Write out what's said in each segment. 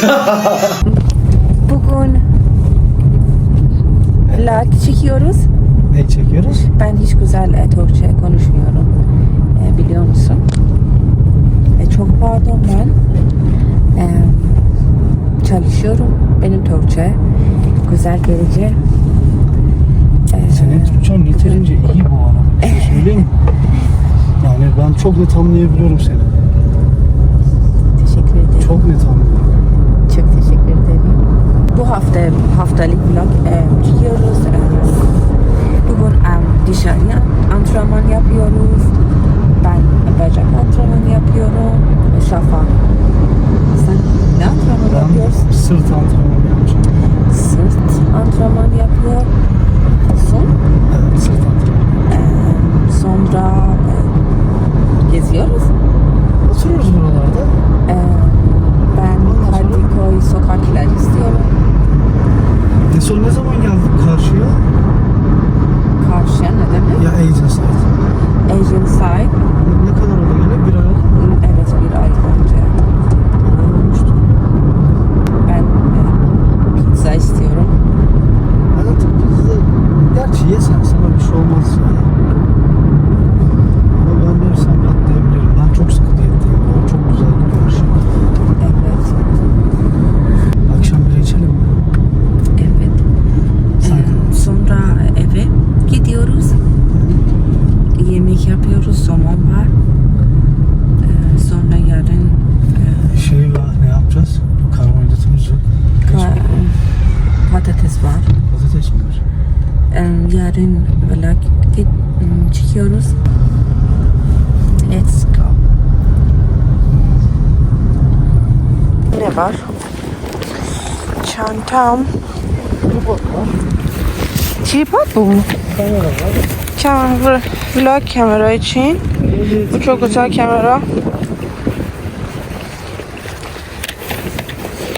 Bugün vlog çekiyoruz. Ne çekiyoruz? Ben hiç güzel e, Türkçe konuşmuyorum. E, biliyor musun? E, çok pardon ben e, çalışıyorum. Benim Türkçe güzel gelecek. E, Senin Türkçen yeterince iyi bu arada. Bir şey söyleyeyim mi? Yani ben çok net anlayabiliyorum seni. teşekkür ederim. Çok net anlıyorum. Çok teşekkür ederim. Bu hafta haftalık vlog e, çekiyoruz. E, bugün e, dışarıya antrenman yapıyoruz. Ben bacak antrenmanı yapıyorum. Şafak. Sen ne antrenman yapıyorsun? Ben sırt antrenmanı yapacağım. Sırt antrenman yapıyor. Son, Evet, sırt antrenmanı. e, sonra e, geziyoruz. Oturuyoruz buralarda. E, ben Kadıköy sokaklar istiyorum. En son ne zaman geldik karşıya? Karşıya ne demek? Ya Asian Side. Asian Side. Ne kadar oldu gene? Bir ay oldu mu? Evet bir ay önce. Bir ay olmuştu. Ben e, pizza istiyorum. Hayatım biz de... Gerçi yesen sana bir şey olmaz ya. Ama ben yersem atlayabilirim. Ben çok sıkı diyetteyim. Bana çok güzel gidiyor her şey. Evet. Akşam bir içelim mi? Evet. E, sonra eve gidiyoruz. Yemek yapıyoruz. Somon var. E, sonra yarın e, Şey var, ne yapacağız? Karbonhidratımız yok. ka- patates var. Patates mi var? E, yarın vlog git, m, çıkıyoruz. Let's go. Ne var? Çantam. Tripod bu mu? Kamera var. Kamera, vlog kamera için. Bu çok güzel kamera.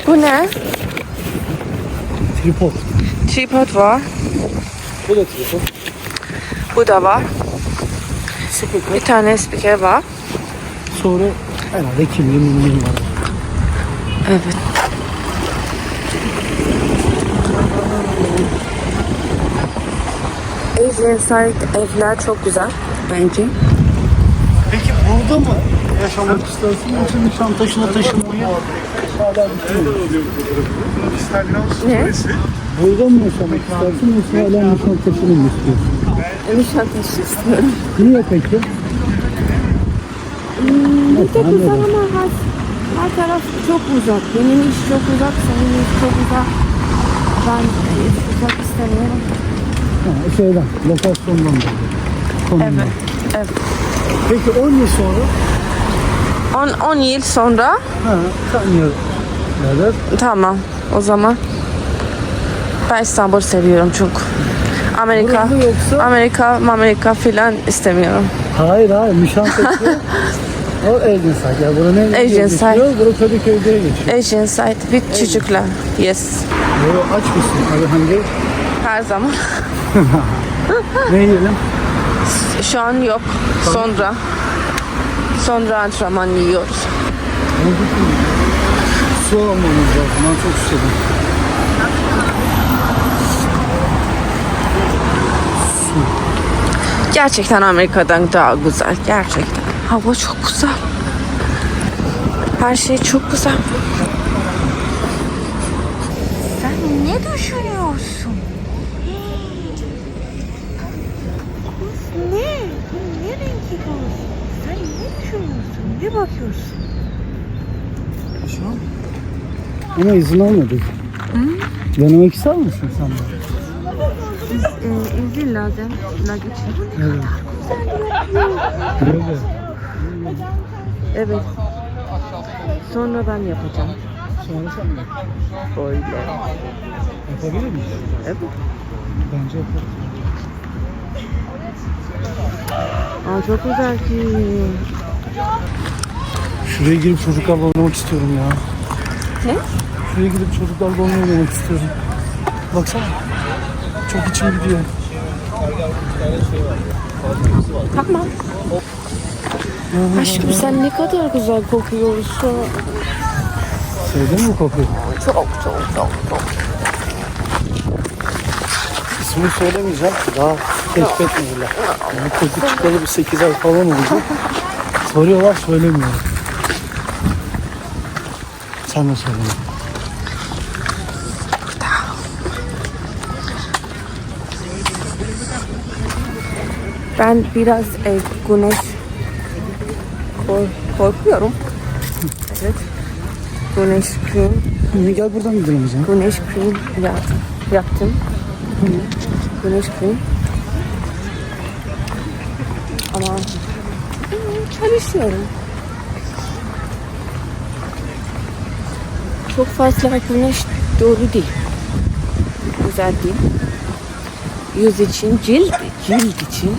Bu ne? Tripod. Tripod var. Bu da tripod. Bu da var. Speaker. Bir tane speaker var. Sonra herhalde kimliğim mimliğim var. Evet. Asian Side evler çok güzel bence. Peki burada mı yaşamak istersin yoksa Nişantaşı'na taşınmayı hala düşünüyor musun? Ne? Burada mı yaşamak istersin yoksa hala Nişantaşı'nı mı istiyorsun? Nişantaşı istiyorum. Niye peki? Bir de güzel ama her, her taraf çok uzak. Benim iş çok uzak, senin iş çok uzak. Ben hiç uzak istemiyorum. Ha, şeyden, lokasyondan dolayı. Konumdan. Evet. Evet. Peki 10 yıl sonra? 10 yıl sonra Ha, neler? tamam o zaman. Ben İstanbul seviyorum çok. Amerika, Burası yoksa? Amerika, Amerika filan istemiyorum. Hayır hayır, Nişantaşı. o Asian Side. Yani bura ne? Asian Side. Geçiyor, Bura Kadıköy'de geçiyor. Asian side with çocuklar. Yes. Yo, aç mısın? Hadi hangi? Her zaman. Ne yiyelim? Şu an yok. Sonra. Sonra antrenman yiyoruz. Su almamız lazım. Ben çok susadım. Gerçekten Amerika'dan daha güzel. Gerçekten. Hava çok güzel. Her şey çok güzel. Sen ne düşünüyorsun? Ne? Ne bu? Sen ne düşünüyorsun? Ne bakıyorsun? Şu an? Ama izin almadık. Denemek ister misin sen de? İzin lazım. Evet. Böyle. Evet. Sonra ben yapacağım. Sonra sen mi? Böyle. Yapabilir miyiz? Evet. Bence yaparız. Aa, çok güzel ki. Şuraya girip çocuklarla oynamak istiyorum ya. Ne? Şuraya gidip çocuklarla oynamak istiyorum. Baksana. Çok içim gidiyor. Tamam. Aşkım sen ne kadar güzel kokuyorsun. Sevdin mi kokuyu? Çok çok çok çok. İsmini söylemeyeceğim. Daha keşfetmediler. Yani kötü çıkalı bir 8 ay falan oldu. Soruyorlar söylemiyorum. Sen de söyle. Ben biraz e, güneş kork- korkuyorum. Evet. Güneş krem, Şimdi gel buradan gidelim o zaman. güneş krem yaptım. yaptım. Güneş krem. Ama çalışıyorum. Çok fazla güneş doğru değil. Güzel değil. Yüz için, cilt, cilt için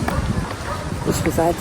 hiç güzel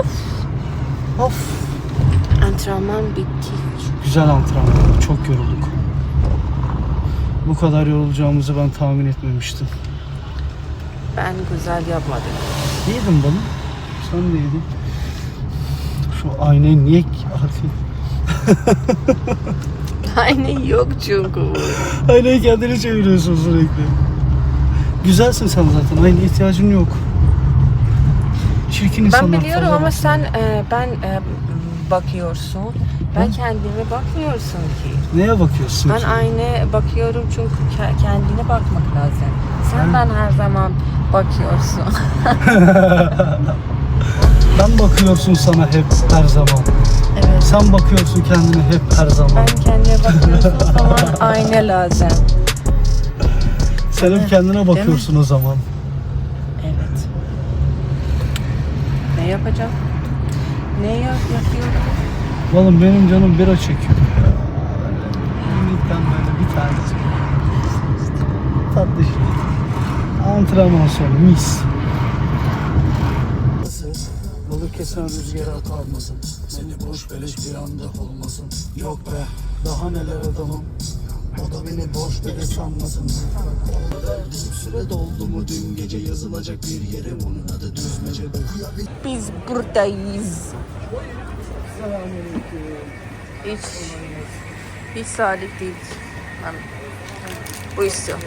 Of. Of. Antrenman bitti. Güzel antrenman. Çok yorulduk. Bu kadar yorulacağımızı ben tahmin etmemiştim. Ben güzel yapmadım. Yedim bana. Sen de yedin. Şu aynayı niye atayım? Aynı yok çünkü. Aynayı kendine çeviriyorsun sürekli. Güzelsin sen zaten. Aynı ihtiyacın yok. Çirkin Ben insanlar biliyorum fazla ama bak- sen e, ben e, bakıyorsun. Ben kendime bakmıyorsun ki. Neye bakıyorsun Ben ki? aynı bakıyorum çünkü ke- kendine bakmak lazım. Sen Ha. ben her zaman bakıyorsun. Ben bakıyorsun sana hep her zaman. evet. Sen bakıyorsun kendine hep her zaman. Ben kendime bakıyorsun zaman ayna lazım. Sen hep kendine bakıyorsun o zaman. Evet. Ne yapacağım? Ne yap yapıyorum? Oğlum benim canım bira çekiyor. Minikten böyle bir tanesi. Tatlı şey. Antrenman sonu mis. Balık kesen rüzgara kalmasın Seni boş beleş bir anda olmasın Yok be daha neler adamım O da beni boş beleş sanmasın Süre doldu mu dün gece yazılacak bir yere Bunun adı düzmece Biz buradayız. Hiç hiç salih değil. Ben bu istiyorum.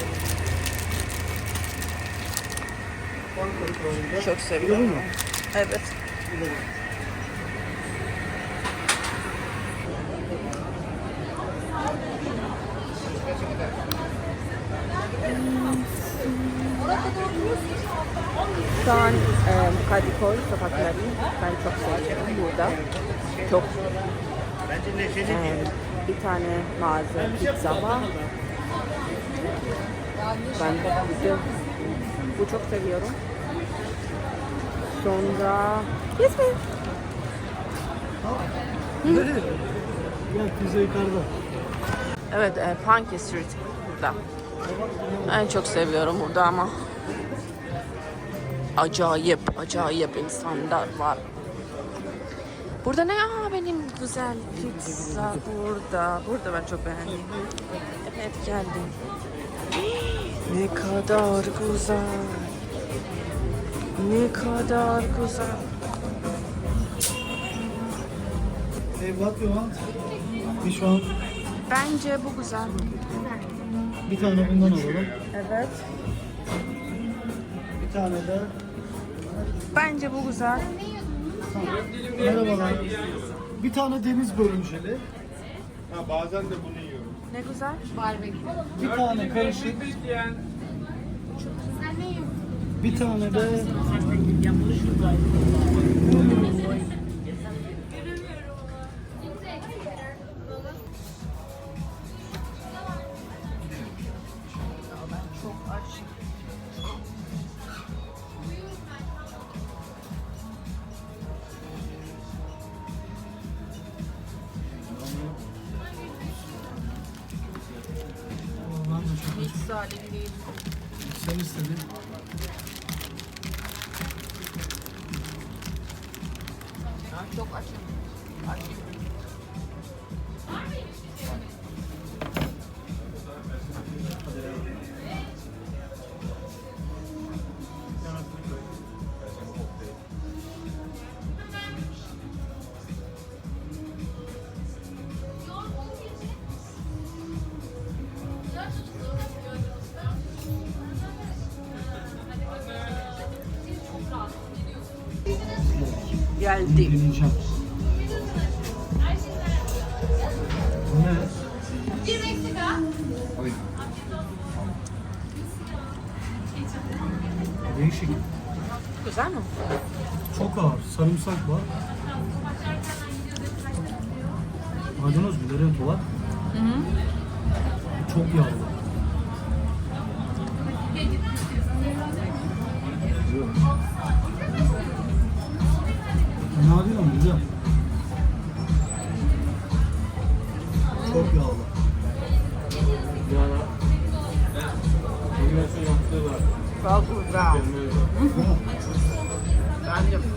Çok seviyorum. Evet. Şu an e, Kadıköy sokakları ben çok seviyorum burada. Çok e, bir tane mağaza pizza var. Ben de bu çok seviyorum. Sonra yes mi? Gel pizza yukarıda Evet, e, Punky Street burada. En çok seviyorum burada ama acayip, acayip insanlar var. Burada ne? Aa benim güzel pizza burada. Burada ben çok beğendim. Evet geldim. Ne kadar güzel. Ne kadar güzel. Hey what you want? Which one? Bence bu güzel. Bir tane bundan alalım. Evet. Bir tane de Bence bu güzel. merhabalar. Bir tane deniz börülceli. Ha, bazen de bunu yiyorum. Ne güzel. Bir tane karışık. Bir tane de Geldi. Deneyeceğim. Bu ne? Değişik. Güzel mi? Çok ağır. Sarımsak var. Maydanoz bir dereotu var. Çok yağlı. Fena Bence Şu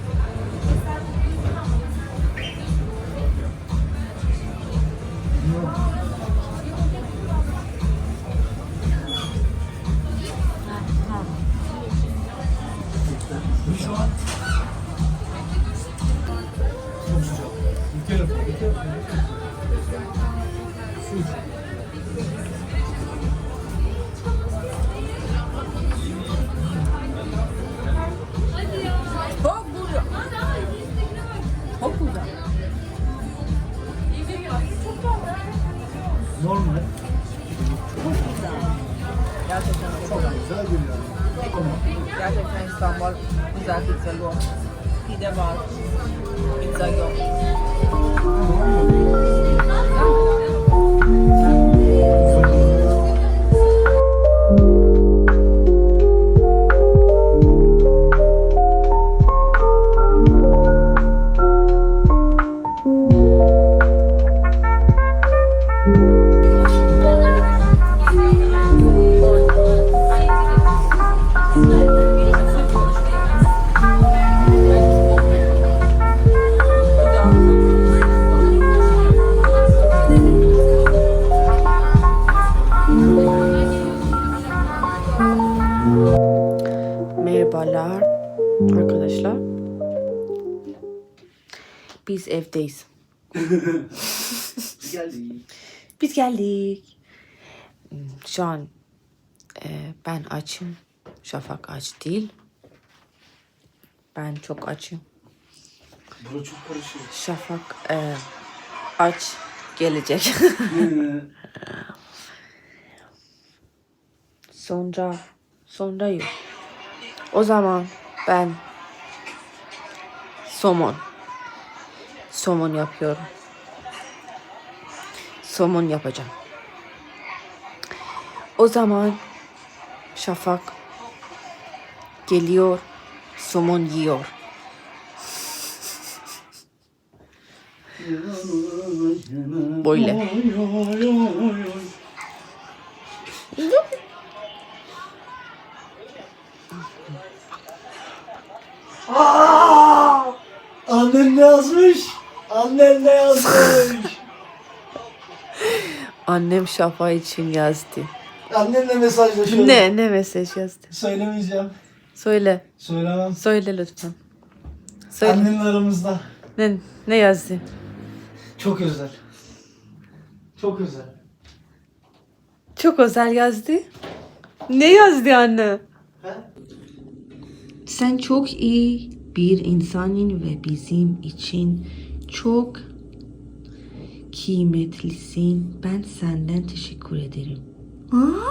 Normal. Gerçekten çok güzel. Güzel bir yani. Ama Gerçekten İstanbul güzel pizza yok. Pide var. Pizza yok. Biz evdeyiz. geldi. Biz geldik. Şu an e, ben açım. Şafak aç değil. Ben çok açım. Bura çok karışık. Şafak e, aç gelecek. sonra sonra yok. O zaman ben somon somon yapıyorum. Somon yapacağım. O zaman Şafak geliyor, somon yiyor. Böyle. Annen ne yazmış? Annen ne yazmış? Annem Şafak için yazdı. Annenle mesajlaşıyorum. Ne ne mesaj yazdı? Söylemeyeceğim. Söyle. Söylemem. Söyle lütfen. Söyle. Annenle aramızda. Ne, ne yazdı? Çok özel. Çok özel. Çok özel yazdı. Ne yazdı anne? Sen çok iyi bir insanın ve bizim için çok kıymetlisin. Ben senden teşekkür ederim.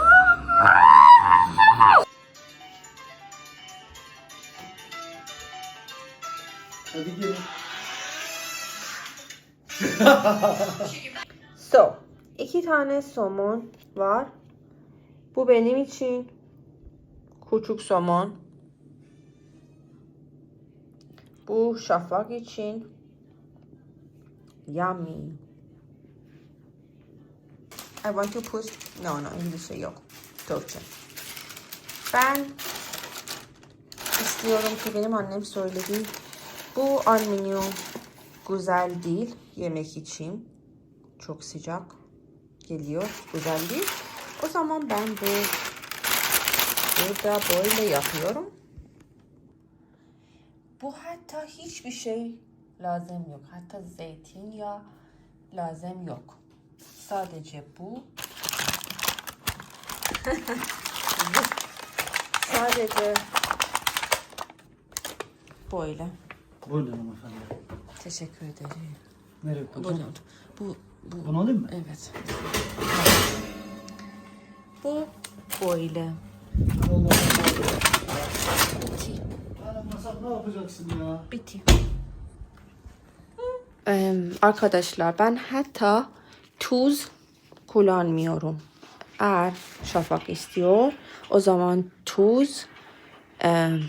So, iki tane somon var. Bu benim için küçük somon. Bu şafak için. Yummy. I want to put... No, no, İngilizce yok. Türkçe. Ben istiyorum ki benim annem söyledi. Bu alüminyum güzel değil yemek için çok sıcak geliyor. Güzel değil. O zaman ben bu burada böyle yapıyorum. Bu hatta hiçbir şey lazım yok. Hatta zeytinyağı lazım yok. Sadece bu. Sadece böyle. Buyurun hanımefendi. Teşekkür ederim. Nereye koyacağım? Bu, bu, Bunu alayım mı? Evet. Bu böyle. Allah Bitti. Allah. Masal ne yapacaksın ya? Bitti. Arkadaşlar ben hatta tuz kullanmıyorum. Eğer şafak istiyor o zaman tuz em,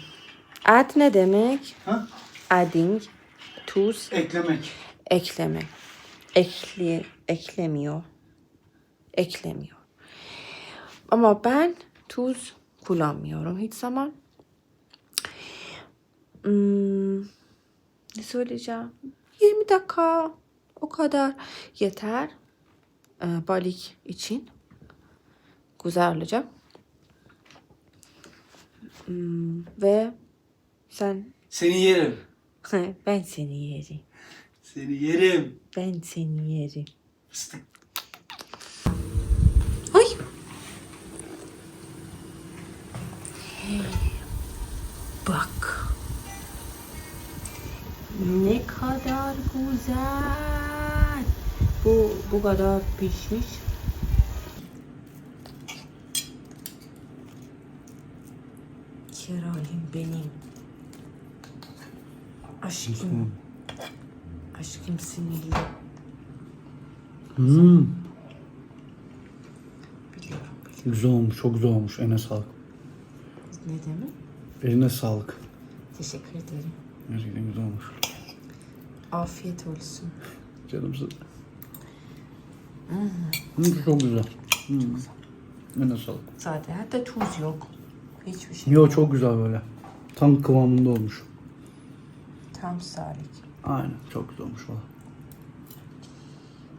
add ne demek? Ha? Adding tuz Eklemek. ekleme. Ekli, eklemiyor. Eklemiyor. Ama ben tuz kullanmıyorum hiç zaman. Hmm, ne söyleyeceğim? 20 dakika o kadar yeter. Ee, balık için. Güzel olacak. Hmm, ve sen Seni yerim. ben seni yerim. Seni yerim. Ben seni yerim. Fıstık. Ay. Bak. Ne kadar güzel. Bu bu kadar pişmiş. Keralim benim. Aşkım. Aşkım sinirli. Hmm. Güzel olmuş, çok güzel olmuş. Eline sağlık. Ne demek? Eline sağlık. Teşekkür ederim. Gerçekten güzel olmuş. Afiyet olsun. Canımsın. Hmm. Çok güzel. Hmm. Eline sağlık. Zaten hatta tuz yok. Hiçbir şey Yo yok. çok güzel böyle. Tam kıvamında olmuş. Tam sağlık. Aynen çok güzel olmuş valla.